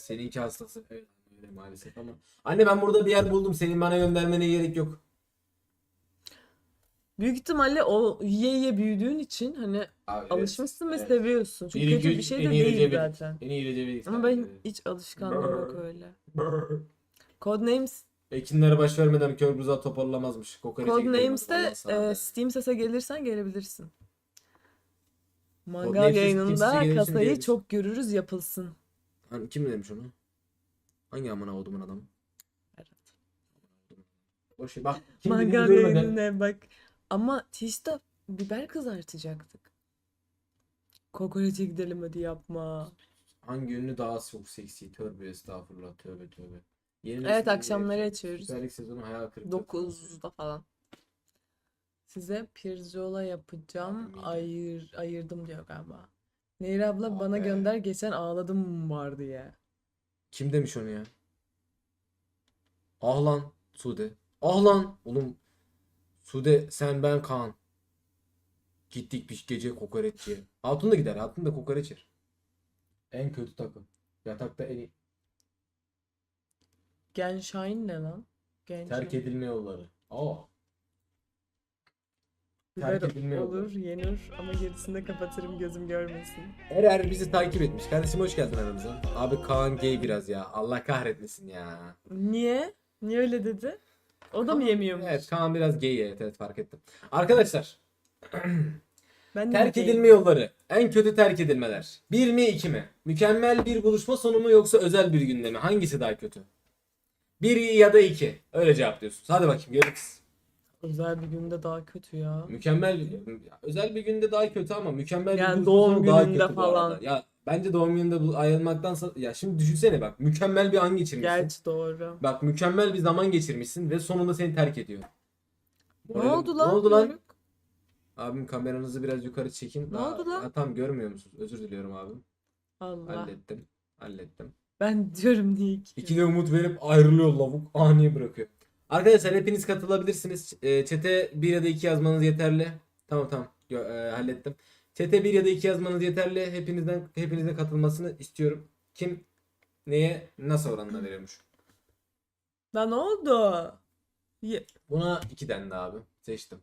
Seninki hastası. Evet öyle maalesef ama. Anne ben burada bir yer buldum. Senin bana göndermene gerek yok. Büyük ihtimalle o yiye yiye büyüdüğün için hani Abi, evet, alışmışsın ve evet. seviyorsun. Çünkü Bir, kötü bir şey de değil Recep'in. zaten. En iyi Recep'i Ama benim hiç alışkanlığım yok öyle. Codenames Ekinlere baş vermeden kör buzağı toparlamazmış. Kokoreçe Codenames'te e. Steam Ses'e gelirsen gelebilirsin. Mangal Steam yayınında gelirsin, kasayı çok görürüz yapılsın. Hani kim demiş onu? Hangi amına kodumun adamı? Berat. Boş ver, bak. Kim Mangal dediğini yayınına bak. Ama Tiş'te biber kızartacaktık. Kokoreçe gidelim hadi yapma. Hangi ünlü daha çok seksi? Tövbe estağfurullah tövbe tövbe. Yeni Evet nesil akşamları açıyoruz. Süper Lig sezonu hayal kırıklığı. 9'da falan. Size pirzola yapacağım. Abi, Ayır, ayırdım diyor galiba. Nehir abla bana Abi. gönder geçen ağladım var diye. Kim demiş onu ya? Ah lan Sude. Ah lan. Oğlum Sude sen ben Kaan. Gittik bir gece kokoreççiye. Hatun da gider. Hatun da kokoreç yer. En kötü takım. Yatakta en iyi. Genshine ne lan? Genshine. Terk edilme yolları. Aa. Terk edilme olur, yenir ama gerisini kapatırım gözüm görmesin. Erer bizi takip etmiş. Kardeşim hoş geldin aramıza. Abi Kaan gay biraz ya. Allah kahretmesin ya. Niye? Niye öyle dedi? O da mı yemiyormuş? Evet Kaan biraz gay evet, evet fark ettim. Arkadaşlar Ben terk edilme yolları. En kötü terk edilmeler. Bir mi iki mi? Mükemmel bir buluşma sonu mu yoksa özel bir günde mi? Hangisi daha kötü? Bir ya da iki. Öyle cevaplıyorsunuz. Hadi bakayım görürüz. Özel bir günde daha kötü ya. Mükemmel özel bir günde daha kötü ama mükemmel bir Yani buluşma doğum daha gününde kötü bu arada. falan. Ya bence doğum gününde bu ayrılmaktansa ya şimdi düşünsene bak mükemmel bir an geçirmişsin. Gerçi doğru. Bak mükemmel bir zaman geçirmişsin ve sonunda seni terk ediyor. Ne Moralim- oldu lan? Ne oldu lan? Doruk? Abim kameranızı biraz yukarı çekin. Ne Aa, oldu lan? tam görmüyor musunuz? Özür diliyorum abim. Allah. Hallettim. Hallettim. Ben diyorum niye ki? İkili umut verip ayrılıyor lavuk. Ani bırakıyor. Arkadaşlar hepiniz katılabilirsiniz. E, Çete 1 ya da 2 yazmanız yeterli. Tamam tamam. Gö- e, hallettim. Çete 1 ya da 2 yazmanız yeterli. Hepinizden hepinizin katılmasını istiyorum. Kim neye nasıl oranla veriyormuş? Lan ne oldu? Ye- Buna 2 dendi abi. Seçtim.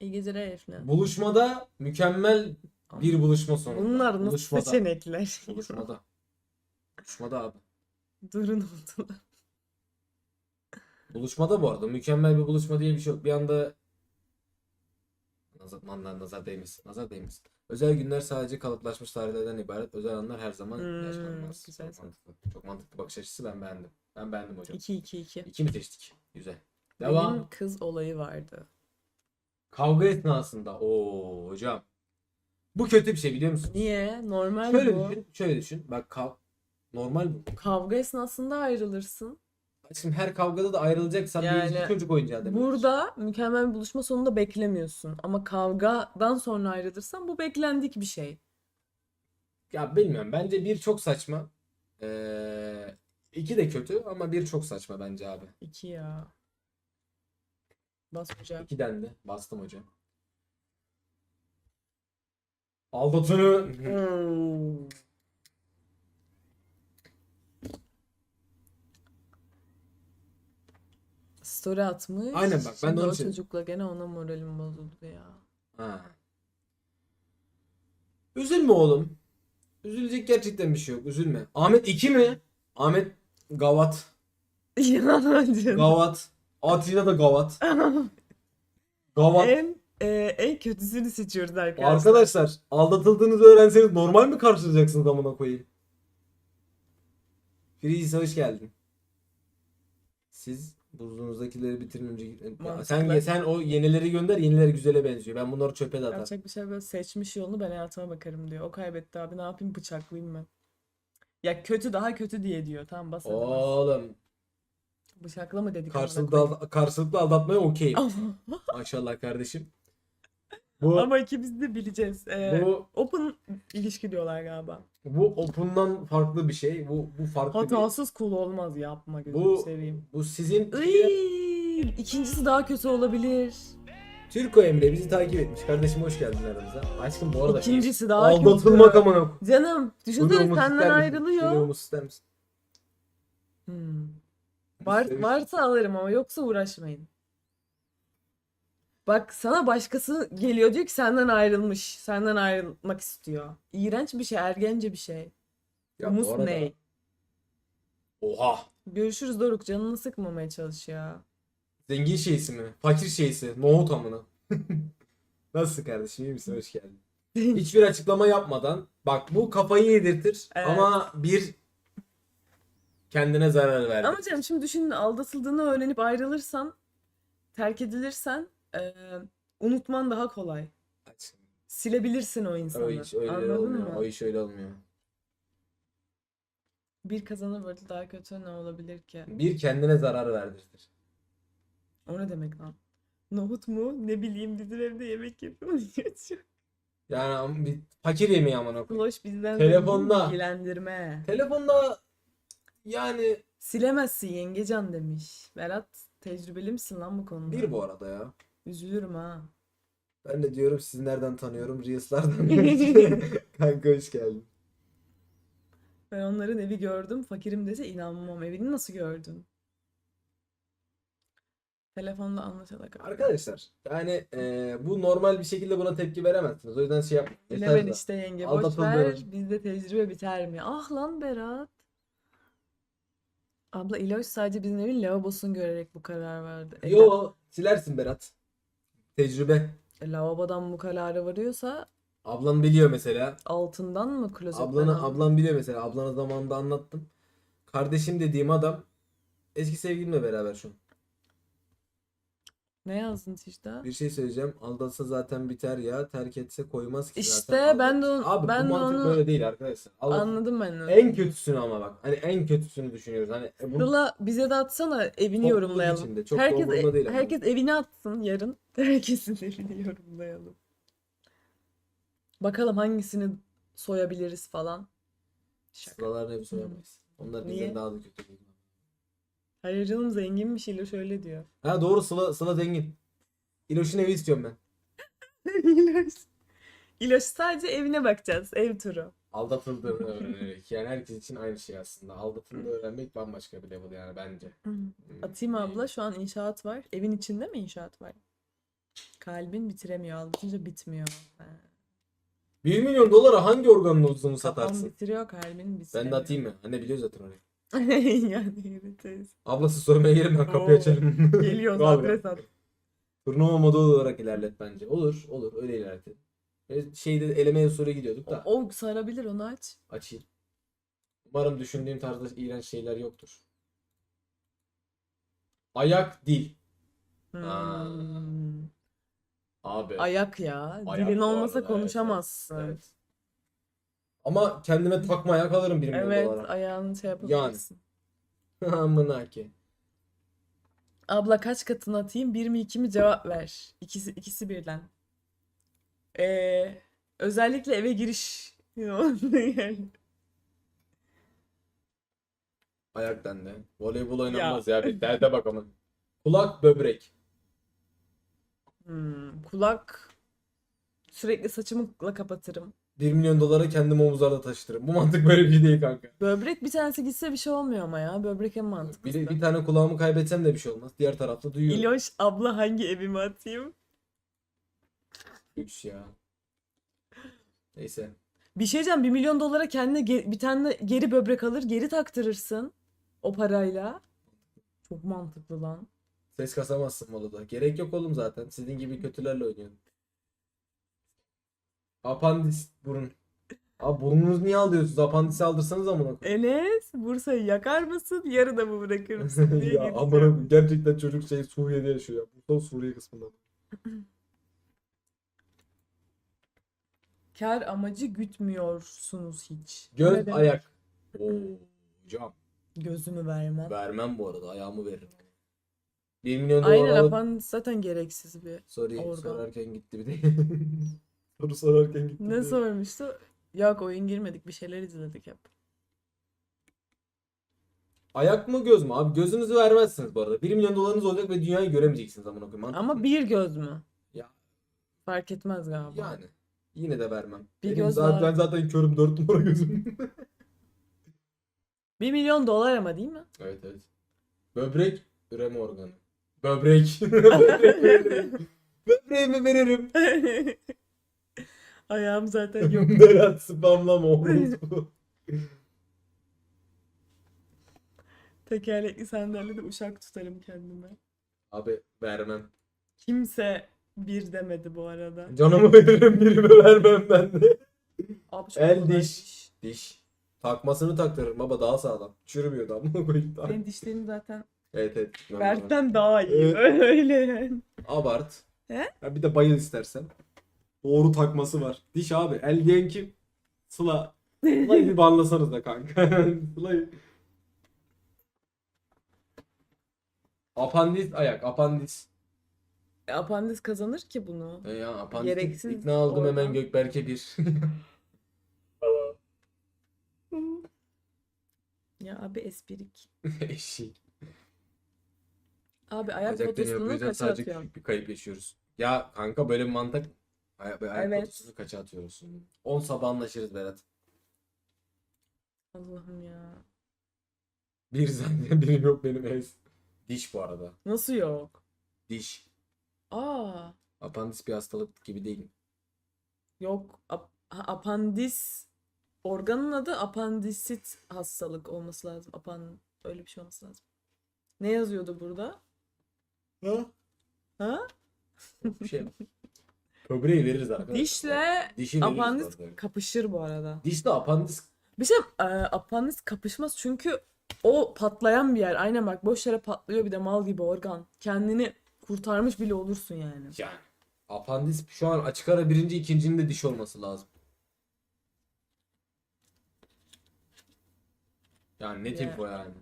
İyi geceler Efne. Buluşmada mükemmel bir buluşma sonu. Bunlar nasıl Buluşmada. seçenekler? Buluşmada. Buluşmada abi. Durun oldular. Buluşmada bu arada. Mükemmel bir buluşma diye bir şey yok. Bir anda nazar, nazar, nazar değmesin. Nazar değmesin. Özel günler sadece kalıplaşmış tarihlerden ibaret. Özel anlar her zaman Hmm, yaşanmaz. güzel. Çok mantıklı. Çok mantıklı bakış açısı. Ben beğendim. Ben beğendim hocam. 2 2 2. İki mi seçtik? Güzel. Devam. Benim kız olayı vardı. Kavga esnasında. Oo hocam. Bu kötü bir şey biliyor musun? Niye? Normal Şöyle bu. düşün. Şöyle düşün. Bak kav normal bu. Kavga esnasında ayrılırsın. Şimdi her kavgada da ayrılacaksan Yani bir çocuk oyuncağı demek. Burada mükemmel bir buluşma sonunda beklemiyorsun. Ama kavgadan sonra ayrılırsan bu beklendik bir şey. Ya bilmiyorum. Bence bir çok saçma. Ee, iki de kötü ama bir çok saçma bence abi. 2 ya. Basmayacağım. İki dendi. Bastım hocam. Aldatını Hmm. Story atmış. Aynen bak, ben de Şimdi onu o çocukla gene ona moralim bozuldu ya. Ha. Üzülme oğlum. Üzülecek gerçekten bir şey yok. Üzülme. Ahmet 2 mi? Ahmet Gavat. Ya canım. Gavat. Atilla da Gavat. Gavat. en e, en kötüsünü seçiyoruz arkadaşlar. Arkadaşlar aldatıldığınızı öğrenseniz normal mi karşılayacaksınız amına koyayım? Freeze hoş geldin. Siz buzluğunuzdakileri bitirin önce. Mantıklı. Sen sen o yenileri gönder. Yenileri güzele benziyor. Ben bunları çöpe de atarım. Yapacak bir şey böyle seçmiş yolunu ben hayatıma bakarım diyor. O kaybetti abi ne yapayım bıçaklayayım ben. Ya kötü daha kötü diye diyor. Tamam bas hadi bas. Oğlum Bıçaklama dedik. amına karşılıklı koyayım. al- karşılıklı aldatmaya okeyim. Maşallah kardeşim. Bu ama ikimiz de bileceğiz. Ee, bu open ilişki diyorlar galiba. Bu open'dan farklı bir şey. Bu bu farklı Hatasız kul olmaz yapma gözünü Bu- seveyim. bu sizin Iy, ikincisi daha kötü olabilir. Türko Emre bizi takip etmiş. Kardeşim hoş geldin aramıza. Aşkım bu arada İkincisi daha aldatılmak kötü. amına. Canım düşünsene Buyurumuz senden ister misin? ayrılıyor. Buyurumuz ister misin? Hmm. Var, varsa alırım ama yoksa uğraşmayın. Bak sana başkası geliyor diyor ki senden ayrılmış. Senden ayrılmak istiyor. İğrenç bir şey, ergence bir şey. Ya bu arada- ne? Oha. Görüşürüz Doruk canını sıkmamaya çalış ya. Zengin şeysi mi? Fakir şeysi. Nohut amına. Nasılsın kardeşim? İyi misin? Hoş geldin. Hiçbir açıklama yapmadan bak bu kafayı yedirtir Evet. ama bir kendine zarar verdi. Ama canım şimdi düşün aldatıldığını öğrenip ayrılırsan, terk edilirsen eee, unutman daha kolay. Silebilirsin o insanı. O iş öyle Anladın olmuyor. mı? O iş öyle olmuyor. Bir kazanır böyle daha kötü ne olabilir ki? Bir kendine zarar verdirtir. O ne demek lan? Nohut mu? Ne bileyim bizim evde yemek yapıyoruz. Yani bir fakir yemeği amına koyayım. Kloş bizden Telefonda. bilgilendirme. Telefonda yani Silemezsin yengecan demiş. Berat tecrübeli misin lan bu konuda? bir bu arada ya. Üzülürüm ha. Ben de diyorum sizi nereden tanıyorum? Reels'lardan. Kanka hoş geldin. Ben onların evi gördüm. Fakirim dese inanmam. Evini nasıl gördün? Telefonda anlaşarak. Arkadaşlar yani e, bu normal bir şekilde buna tepki veremezsiniz. O yüzden şey yap. Ne mesaj ben da- işte yenge boş. Bizde tecrübe biter mi? Ah lan Berat. Abla İloş sadece bizim evin lavabosunu görerek bu karar verdi. Yo silersin Berat. Tecrübe. E, lavabodan bu karara varıyorsa Ablan biliyor mesela. altından mı klozetten Ablanı aldı? ablan biliyor mesela. Ablana zamanında anlattım. Kardeşim dediğim adam eski sevgilimle beraber şu an. Ne yazdın Tişta? Bir şey söyleyeceğim. Aldatsa zaten biter ya. Terk etse koymaz ki İşte zaten. ben de onu- Abi ben bu de mantık onu böyle değil arkadaşlar. Aldat- Anladım ben onu. En kötüsünü ama bak. Hani en kötüsünü düşünüyoruz. Hani e, bu Sıla bize de atsana evini Topluluk yorumlayalım. içinde, çok herkes umurumda değil ama. herkes evini atsın yarın. Herkesin evini yorumlayalım. Bakalım hangisini soyabiliriz falan. Şaka. sıralarını hep soyamayız. Onlar bizden daha da kötü. Hayır canım zenginmiş İlo şöyle diyor. Ha doğru Sıla, Sıla zengin. İloş'un evi istiyorum ben. İloş. İloş sadece evine bakacağız. Ev turu. Aldatıldığını öğrenerek. Yani herkes için aynı şey aslında. Aldatıldığını öğrenmek bambaşka bir level yani bence. Atayım abla şu an inşaat var. Evin içinde mi inşaat var? Kalbin bitiremiyor. Aldatınca bitmiyor. Ha. 1 milyon dolara hangi organın uzunu Kafam satarsın? bitiriyor kalbin bitiremiyor. Ben de atayım mı? Anne biliyor zaten orayı. yani evet. Ablası sormaya gelin ben kapıyı Oo, açarım. Geliyor Vallahi. adres at. Turnuva modu olarak ilerlet bence. Olur olur öyle ilerletelim. Şeyde eleme usulü gidiyorduk da. O sarabilir onu aç. Açayım. Umarım düşündüğüm tarzda iğrenç şeyler yoktur. Ayak dil. Aa. Abi. Ayak ya. Ayak Dilin bu olmasa arada, evet, konuşamazsın. evet, evet. Ama kendime takma ayak alırım 1 milyon Evet, dolara. ayağını şey yapabilirsin. Amına ki. Abla kaç katını atayım? Bir mi iki mi cevap ver. İkisi ikisi birden. Ee, özellikle eve giriş yani. Ayak dendi. Voleybol oynanmaz ya. Bir derde bak ama. Kulak böbrek. Hmm, kulak sürekli saçımla kapatırım. 1 milyon dolara kendim omuzlarda taşıtırım. Bu mantık böyle bir şey değil kanka. Böbrek bir tanesi gitse bir şey olmuyor ama ya. Böbrek en Bir, mantıklısı. de- bir tane kulağımı kaybetsem de bir şey olmaz. Diğer tarafta duyuyorum. İloş abla hangi evime atayım? Lüks ya. Neyse. Bir şey diyeceğim. Bir milyon dolara kendine ge- bir tane geri böbrek alır, geri taktırırsın. O parayla. Çok mantıklı lan. Ses kasamazsın molada. Gerek yok oğlum zaten. Sizin gibi kötülerle oynuyorum. Apandis burun. Abi burnunuzu niye alıyorsunuz? Apandisi aldırsanız amına koyayım. Enes, Bursa'yı yakar mısın? Yarıda mı bırakır mısın diye ya gideceğim. amına gerçekten çocuk şey Suriye'de yaşıyor ya. Bu son Suriye kısmında. Kar amacı gütmüyorsunuz hiç. Göz ne demek? ayak. Oo, hocam. Gözümü vermem. Vermem bu arada. Ayağımı veririm. 1 milyon dolar Aynen alıp zaten gereksiz bir. soruyu organ. sorarken gitti bir de. Soru sorarken gitti. bir Ne de. sormuştu? Yok oyun girmedik bir şeyler izledik hep. Ayak mı göz mü? Abi gözünüzü vermezsiniz bu arada. 1 milyon dolarınız olacak ve dünyayı göremeyeceksiniz amına koyayım. Mantıklı Ama bir göz mü? Ya Fark etmez galiba. Yani yine de vermem. Bir Benim göz zaten, daha- zaten körüm 4 numara gözüm. 1 milyon dolar ama değil mi? evet evet. Böbrek üreme organı. Böbrek. Böbrek veririm. Böbreğimi veririm. Ayağım zaten yok. Berat spamlama orospu. Tekerlekli sandalyede uşak tutarım kendime. Abi vermem. Kimse bir demedi bu arada. Canımı veririm birime vermem ben de. Abi çok El kolay diş. Diş. Takmasını taktırırım baba daha sağlam. Çürümüyor da amına koyayım. Benim dişlerim zaten Evet evet. Berk'ten daha iyi. Evet. Öyle yani. Abart. He? Ha, bir de bayıl istersen. Doğru takması var. Diş abi. El diyen kim? Sıla. Sıla'yı bir banlasanız da kanka. Sıla'yı. Apandis ayak. Apandis. E, Apandis kazanır ki bunu. E ya apandis. Gereksiz İkna aldım hemen organ. Gökberk'e bir. Ya abi esprik. Eşik. Abi ayak Bacak deniyor. Bu fotosunu yüzden kaça sadece küçük bir kayıp yaşıyoruz. Ya kanka böyle bir mantık. Ayak, ayak Evet. fotosunu kaça atıyorsun? 10 sabah anlaşırız Berat. Allah'ım ya. Bir zaten birim yok benim ez. Diş bu arada. Nasıl yok? Diş. Aa, Apandis bir hastalık gibi değil. yok. Ap- ha, apandis organın adı apandisit hastalık olması lazım. Apan öyle bir şey olması lazım. Ne yazıyordu burada? Ha? Ha? Bir şey. Böbreği veririz arkadaşlar. Dişle Dişi veririz apandis kapışır bu arada. Dişle apandis Bir şey e, apandis kapışmaz çünkü o patlayan bir yer. Aynen bak boş yere patlıyor bir de mal gibi organ. Kendini kurtarmış bile olursun yani. yani. Apandis şu an açık ara birinci ikincinin de diş olması lazım. Yani ne tip o yani.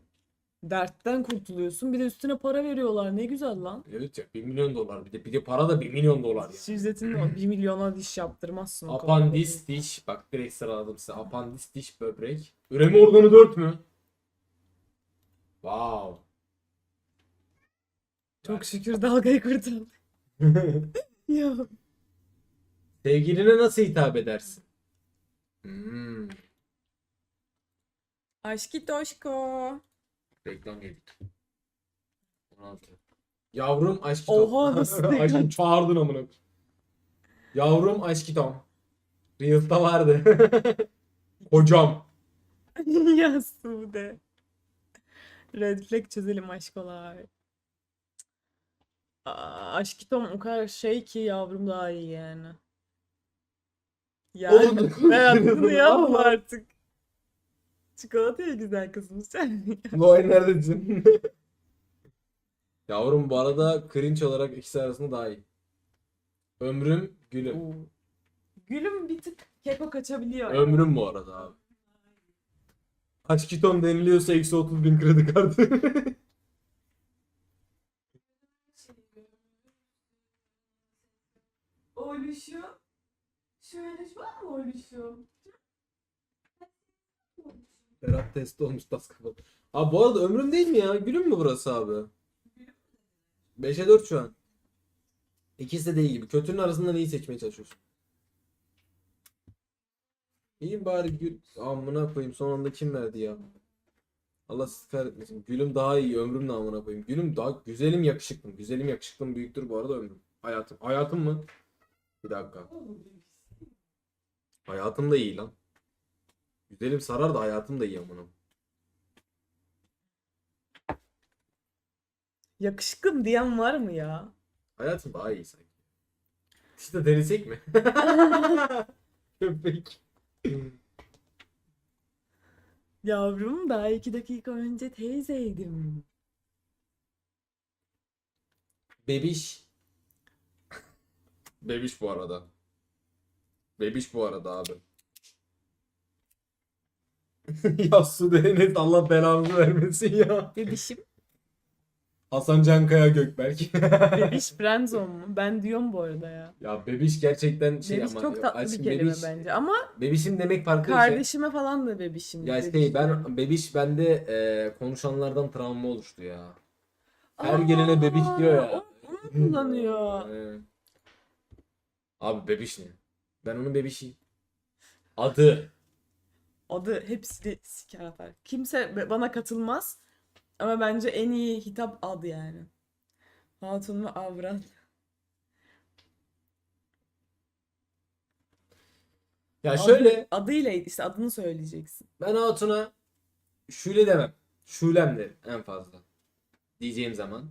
Dertten kurtuluyorsun bir de üstüne para veriyorlar. Ne güzel lan. Evet ya 1 milyon dolar bir de bir de para da 1 milyon dolar ya. Şirzetin o 1 milyona diş yaptırmazsın. o kadar. Apandis diş bak direkt sıraladım size. Apandis diş böbrek. Üreme organı 4 mü? Wow. Çok şükür dalgayı kurtardık. ya. Sevgiline nasıl hitap edersin? Hmm, Aşkı toşko. Reklam yedik. 16. Yavrum aşkı Oha, nasıl reklam? Aşkım çağırdın amına. Yavrum aşkı tom. Reels'ta vardı. Kocam. ya Sude. Red flag çözelim aşkolar. Aa, Aşkitom o kadar şey ki yavrum daha iyi yani. Yani Oğlum, bunu konuşuyorsun yapma artık. Çikolata ya güzel kızım sen. Noel neredesin? Yavrum bu arada cringe olarak ikisi arasında daha iyi. Ömrüm gülüm. Oo. Gülüm bir tık keko kaçabiliyor. Ömrüm bu arada abi. Kaç kiton deniliyorsa eksi 30 bin kredi kartı. Oyluşum. Şöyle şu var mı oyluşum? Berat test olmuş tas kapalı. Abi bu arada ömrüm değil mi ya? Gülüm mü burası abi? 5'e 4 şu an. İkisi de değil gibi. Kötünün arasından iyi seçmeye çalışıyorsun. İyiyim bari gül. Amına koyayım son anda kim verdi ya? Allah sizi kahretmesin. Gülüm daha iyi. Ömrüm de amına koyayım. Gülüm daha güzelim yakışıklım. Güzelim yakışıklım büyüktür bu arada ömrüm. Hayatım. Hayatım mı? Bir dakika. Hayatım da iyi lan. Güzelim sarar da hayatım da iyi amına. Yakışıklım diyen var mı ya? Hayatım daha iyi sanki. İşte denesek mi? Köpek. Yavrum daha iki dakika önce teyzeydim. Bebiş. Bebiş bu arada. Bebiş bu arada abi. ya su Enes Allah belanızı vermesin ya. Bebişim. Hasan Cankaya Gökberk. Bebiş friendzone mu? Ben diyorum bu arada ya. ya bebiş gerçekten şey Bebiş ama. çok ya tatlı bir aşkım kelime bebiş- bence ama Bebişim demek farklı bir şey. kardeşime falan da bebişim. Ya şey ben bebiş bende e, konuşanlardan travma oluştu ya. Her gelene bebiş diyor ya. Onu kullanıyor. Abi bebiş ne? Ben onun bebişiyim. Adı. Adı hepsini siker atar. Kimse bana katılmaz. Ama bence en iyi hitap adı yani. Hatun mu Avran? Ya Adı- şöyle adıyla işte adını söyleyeceksin. ben Hatun'a Şule demem. Şulem derim en fazla. Diyeceğim zaman.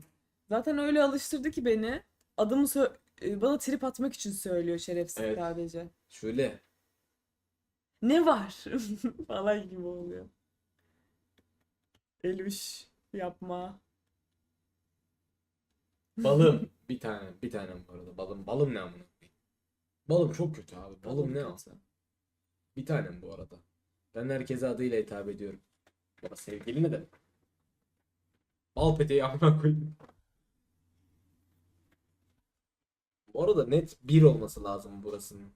Zaten öyle alıştırdı ki beni. Adımı sö- e, bana trip atmak için söylüyor şerefsiz Evet. sadece. Şule. Ne var? falan gibi oluyor. Eluş yapma. Balım. bir tane. Bir tanem bu arada. Balım. Balım ne amına koyayım? Balım çok kötü abi. Balım ne kötü. Bir tanem bu arada. Ben herkese adıyla hitap ediyorum. Ya sevgili ne demek? Bal peteği amına koyayım. Bu arada net bir olması lazım burasının.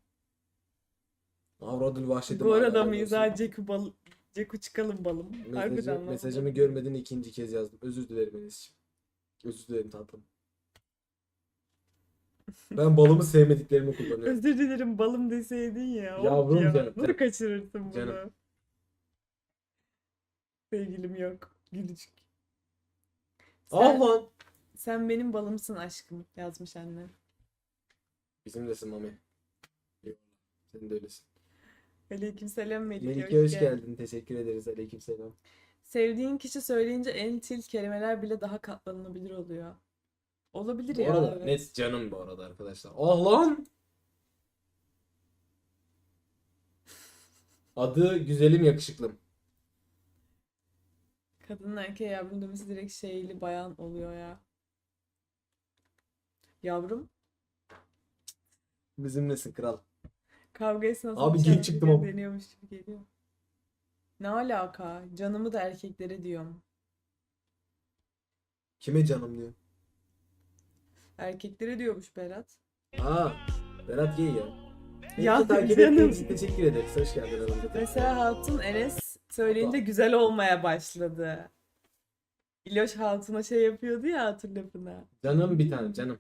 Avradül vahşetim. Bu arada ha Ceku bal Ceku çıkalım balım. Mesajı, Harbiden mesajımı görmedin ikinci kez yazdım. Özür dilerim Enes'ciğim. Özür dilerim tatlım. Ben balımı sevmediklerimi kullanıyorum. Özür dilerim balım deseydin ya. Yavrum ya. canım, Nasıl kaçırırsın bunu? Canım. Sevgilim yok. Gülücük. Ah Sen, lan. sen benim balımsın aşkım yazmış anne. Bizim desin Mami. Eyvallah. Sen de öylesin. Aleykümselam Melike. Melike hoş gel- geldin. Teşekkür ederiz. Aleykümselam. Sevdiğin kişi söyleyince en tilt kelimeler bile daha katlanılabilir oluyor. Olabilir Bu ya. arada evet. net canım bu arada arkadaşlar. Ah lan. Adı güzelim yakışıklım. Kadının erkeğe yavrum demesi direkt şeyli bayan oluyor ya. Yavrum Bizim nesin kral? Kavga esnasında Abi genç çıktım ama. deniyormuş gibi geliyor. Ne alaka? Canımı da erkeklere diyorum. Kime canım diyor. Erkeklere diyormuş Berat. Aa, Berat Gey ya. Ya Neyse, takip canım. ettiğiniz için teşekkür ederiz. Hoş geldin aramıza. Mesela Hatun Enes söyleyince güzel olmaya başladı. İloş Hatun'a şey yapıyordu ya Hatun lafına. Canım bir tane canım.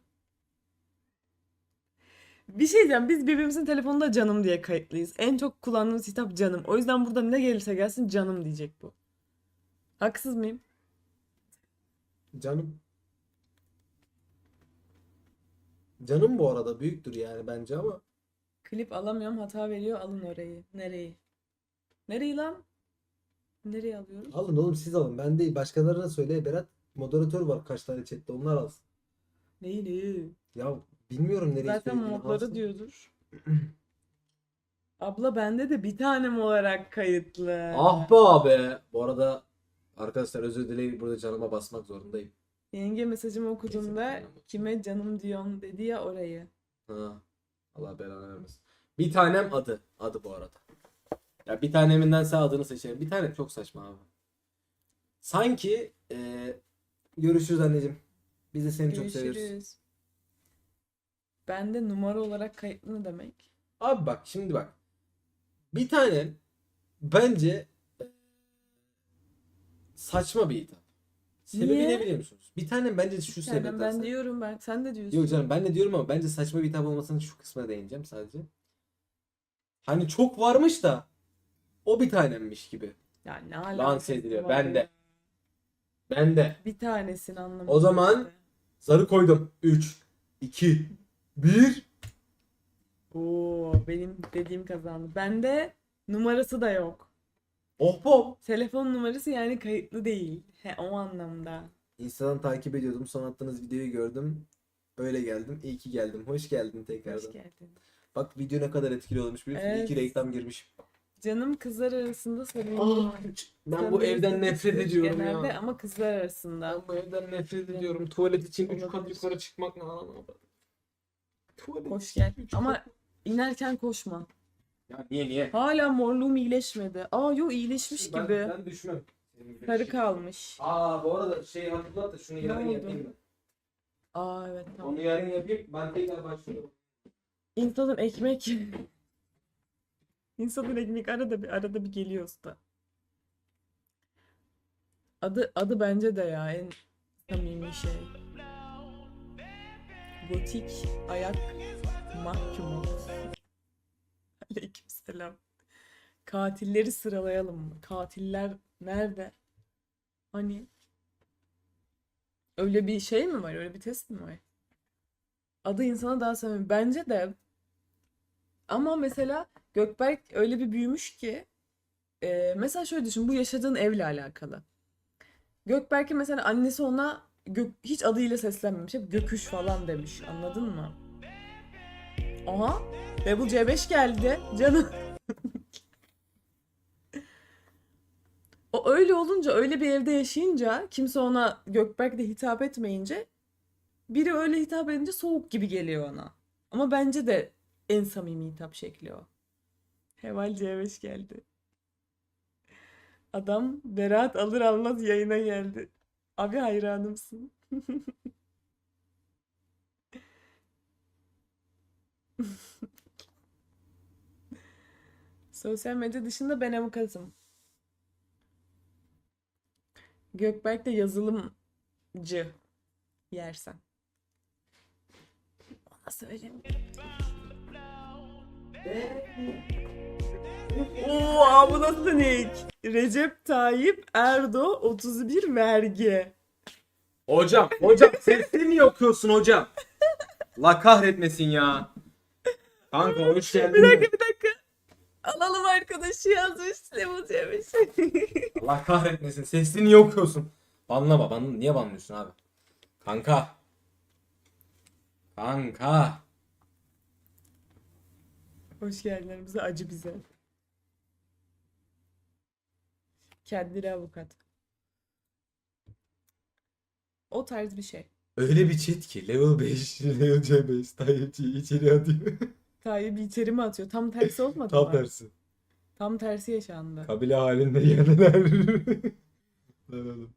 Bir şey diyeceğim. Biz birbirimizin telefonunda canım diye kayıtlıyız. En çok kullandığımız hitap canım. O yüzden burada ne gelirse gelsin canım diyecek bu. Haksız mıyım? Canım. Canım bu arada büyüktür yani bence ama. Klip alamıyorum hata veriyor alın orayı. Nereyi? Nereyi lan? Nereye alıyoruz? Alın oğlum siz alın. Ben değil. Başkalarına söyle. Berat moderatör var kaç tane chatte. Onlar alsın. Neyi neyi? Ya bilmiyorum nereye Zaten söylediğini modları diyordur. Abla bende de bir tanem olarak kayıtlı. Ah be abi. Bu arada arkadaşlar özür dilerim. Burada canıma basmak zorundayım. Yenge mesajımı okuduğumda Neyse, kime canım diyorsun dedi ya orayı. Ha. Allah belanı vermesin. Bir tanem adı. Adı bu arada. Ya bir tanemindense adını seçerim. Bir tanem çok saçma abi. Sanki eee, görüşürüz anneciğim. Biz de seni çok seviyoruz. Görüşürüz. Bende numara olarak kayıtlı ne demek? Abi bak şimdi bak. Bir tane bence e, saçma bir hitap. Sebebi Niye? ne biliyor musunuz? Bir tane bence şu Senden sebepten. ben diyorum ben. Sen de diyorsun. Yok canım ben de diyorum ama bence saçma bir hitap olmasının şu kısmına değineceğim sadece. Hani çok varmış da o bir tanemmiş gibi. Ya ne Lanse alakası ediliyor. var Ben de. ya? Ben de. Bir tanesini anlamadım. O zaman- işte. Zarı koydum. 3, 2, 1. Oo, benim dediğim kazandı. Bende numarası da yok. Oh pop. Telefon numarası yani kayıtlı değil. He, o anlamda. Instagram takip ediyordum. Son attığınız videoyu gördüm. Öyle geldim. İyi ki geldim. Hoş geldin Hoş tekrardan. geldin. Bak video ne kadar etkili olmuş biliyor musun? İyi ki Evet. reklam girmiş. Canım kızlar arasında samimi. Ah, ben bu evden nefret ediyorum genelde ya. ama kızlar arasında. Ben bu evden nefret ediyorum. Tuvalet için 3 kat yukarı çıkmak ne anlamı? Tuvalet Hoş için gel. üç Ama inerken koşma. Ya niye niye? Hala morluğum iyileşmedi. Aa yok iyileşmiş Ben, gibi. ben düşmem. Senin gibi Sarı şey. kalmış. Aa bu arada şey hatırlat da şunu Ne yarın oldu? yapayım ben. Aa evet tamam. Onu yarın yapayım. Ben tekrar başlıyorum. İnsanın ekmek. İnsanın ekmek arada bir arada bir geliyor usta. Adı adı bence de ya en samimi şey. Gotik ayak Mahkum ol. Aleykümselam. Katilleri sıralayalım mı? Katiller nerede? Hani öyle bir şey mi var? Öyle bir test mi var? Adı insana daha samimi. Bence de ama mesela Gökberk öyle bir büyümüş ki e, mesela şöyle düşün bu yaşadığın evle alakalı. Gökberk'in mesela annesi ona gök, hiç adıyla seslenmemiş. Hep Göküş falan demiş. Anladın mı? Aha. Level C5 geldi. Canım. O öyle olunca, öyle bir evde yaşayınca, kimse ona Gökberk de hitap etmeyince, biri öyle hitap edince soğuk gibi geliyor ona. Ama bence de en samimi hitap şekli o. Heval C5 geldi. Adam Berat alır almaz yayına geldi. Abi hayranımsın. Sosyal medya dışında ben avukatım. Gökberk de yazılımcı yersen. Ona söyleyeyim. Oo, nasıl nick? Recep Tayyip Erdo 31 vergi. Hocam, hocam sesini niye okuyorsun hocam? La kahretmesin ya. Kanka hoş geldin. Bir dakika bir dakika. Alalım arkadaşı yazmış. Level yemiş. Allah kahretmesin. Sesini niye okuyorsun? Banlama, banla. Niye banlıyorsun abi? Kanka. Kanka. Hoş geldin bize acı bize. Kendine avukat. O tarz bir şey. Öyle bir chat ki level 5, level C5, Tayyipçi içeri atıyor. Tayyip içeri mi atıyor? Tam tersi olmadı Tam mı? tersi. Tam tersi yaşandı. Kabile halinde yeneler. Lan oğlum.